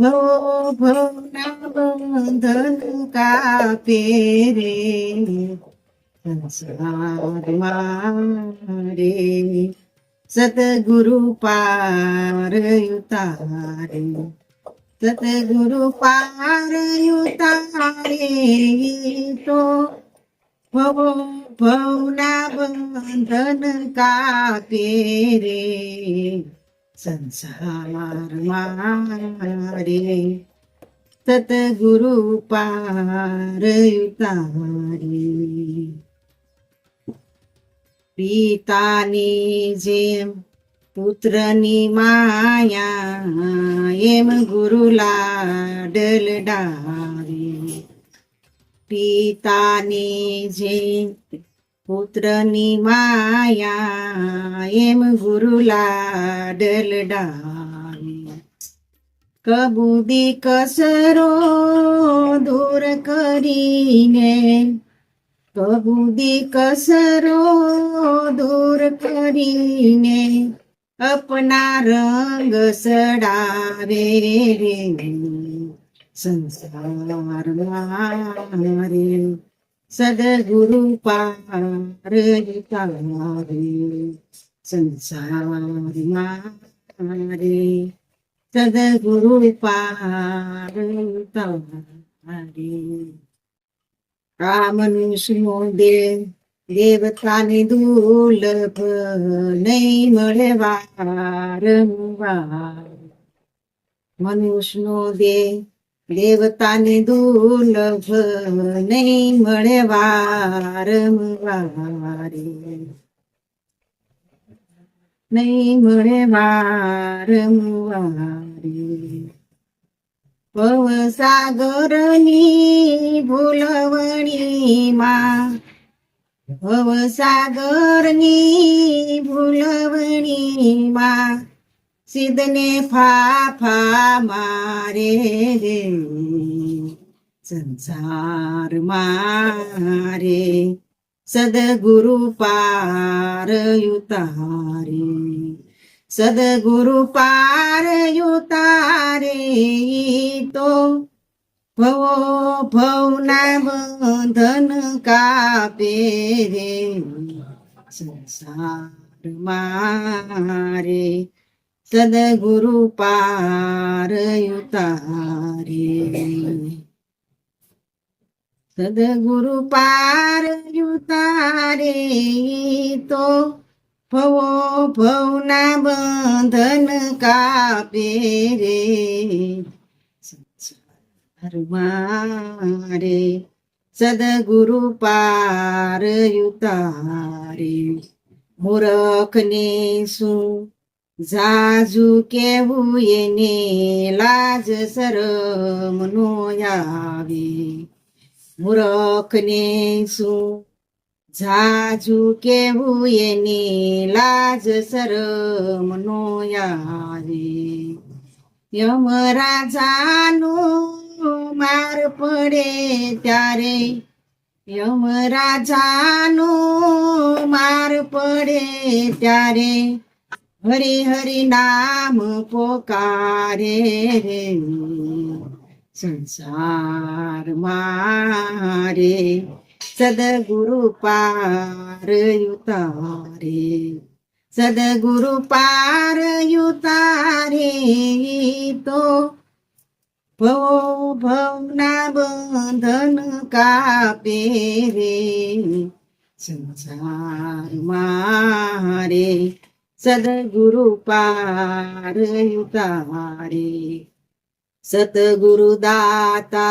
हो भोना बंधन कापे रे संसार मारे सतगुरु पार युतारे सतगुरु पार युतारे तो भो भवना बंधन का रे। संसार मारे सतगुरु पार उतारे पितानी जेम पुत्रनी माया एम गुरुला डल डारे। पितानी जेम પુત્રની માયા એમ ગુરુ લાડલ કબૂદી કસરો દૂર કરીને, કબૂદી કસરો દૂર કરીને અપના રંગ સડાવે રે. સંસારમાં રે. સદગુરુ પાર તારે સંસારમાં રે સદગુરુ પાર તારે રામનું દેવ દેવતાની દુર્લભ નહીં મળે વારંવાર મનુષ્યનો દેહ દેવતાની દુર્લભ નહીં મળે વારંવારે. નહીં મળે વારંવારે. ભવસાગરની ભૂલવણીમાં ભવસાગરની ભૂલવણીમાં સિદ્ધને ફાફા મારે રે. સંસાર મારે, સદગુરુ પાર ઉતારે સદગુરુ પાર ઉતારે તો ભવો ભવના બંધન કાપે રે. સંસાર મારે સદગુરુ પાર ઉતારે સદગુરુ પાર ઉતારે તો ભવો ભવના બંધન કાપે રે. મારે સદગુરુ પાર ઉતારે મૂરખને શું જાજુ કેવું એને લાજ શરમ નો આવે. મૂરખને શું? જાજુ કેવું એને લાજ શરમ નો આવે. યમ માર પડે ત્યારે યમ રાજાનો માર પડે ત્યારે હરિ હરે નામ પોકારે રે. સંસાર મારે, સદગુરુ પાર ઉતારે સદગુરુ પાર ઉતારે તો ભવો ભવના બંધન કાપે રે. સંસાર મારે सद्गुरु दाता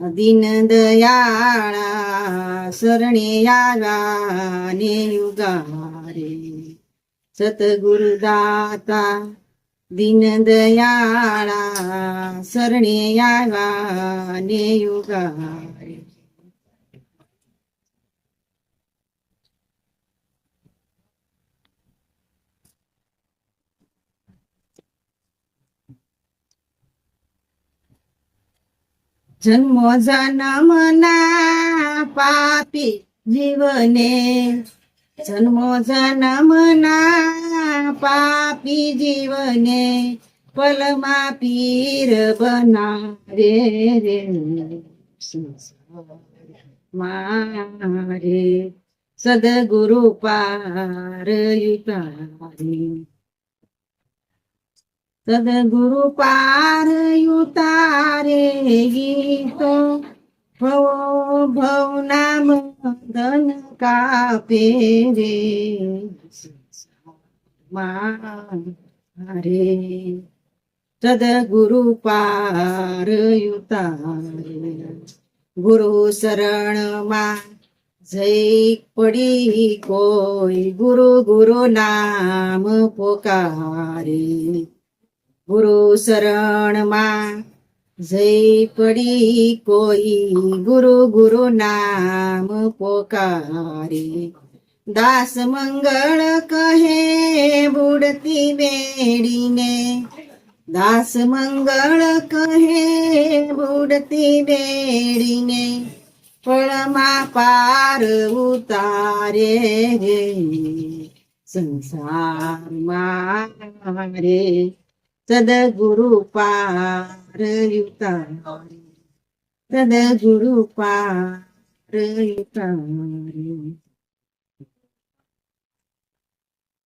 दीन दयाळा शरणे याने युगारे सतगुरु दाता दीन दयाळा शरणे याने नेयुगारे જન્મો જન્મના પાપી જીવને જન્મો જન્મના પાપી જીવને પલમાં પીર બનારે રે મારે સદગુરુ પાર યુતારે सद्गुरु पारयुतारे गीत. भव भव नाम धन कापे रे. मारे. सद्गुरु पारयुतारे गुरु शरण मा जय पडी कोई. गुरु गुरु नाम पोकारे. ગુરુ શરણમાં જઈ પડી કોઈ ગુરુ ગુરુ નામ પોકારે. દાસ મંગળ કહે બુડતી બેડીને. દાસ મંગળ કહે બુડતી બેડીને. ફળમાં પાર ઉતારે સંસારમાં રે तद्गुरुपारयुता तद्गुरुपारयुता